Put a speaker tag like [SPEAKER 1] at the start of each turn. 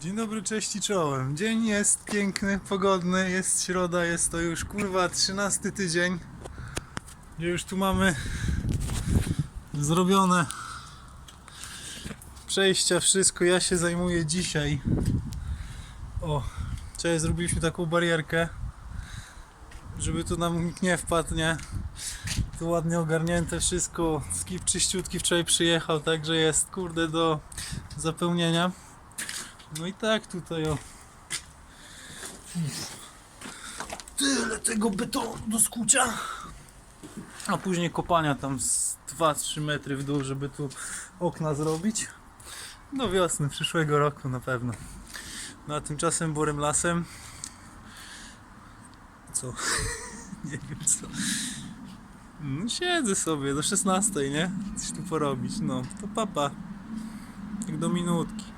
[SPEAKER 1] Dzień dobry, cześć i czołem. Dzień jest piękny, pogodny, jest środa, jest to już kurwa 13 tydzień, gdzie już tu mamy zrobione przejścia, wszystko. Ja się zajmuję dzisiaj. O, wczoraj zrobiliśmy taką barierkę, żeby tu nam nikt nie wpadł, nie? Tu ładnie ogarnięte wszystko. Skip czyściutki wczoraj przyjechał, także jest kurde do zapełnienia. No i tak tutaj o. Tyle tego betonu do skucia. A później kopania tam z 2-3 metry w dół, żeby tu okna zrobić. Do wiosny przyszłego roku na pewno. No a tymczasem borem lasem. Co? Nie wiem co. No, siedzę sobie do 16, nie? Coś tu porobić. No, to papa. Jak do minutki.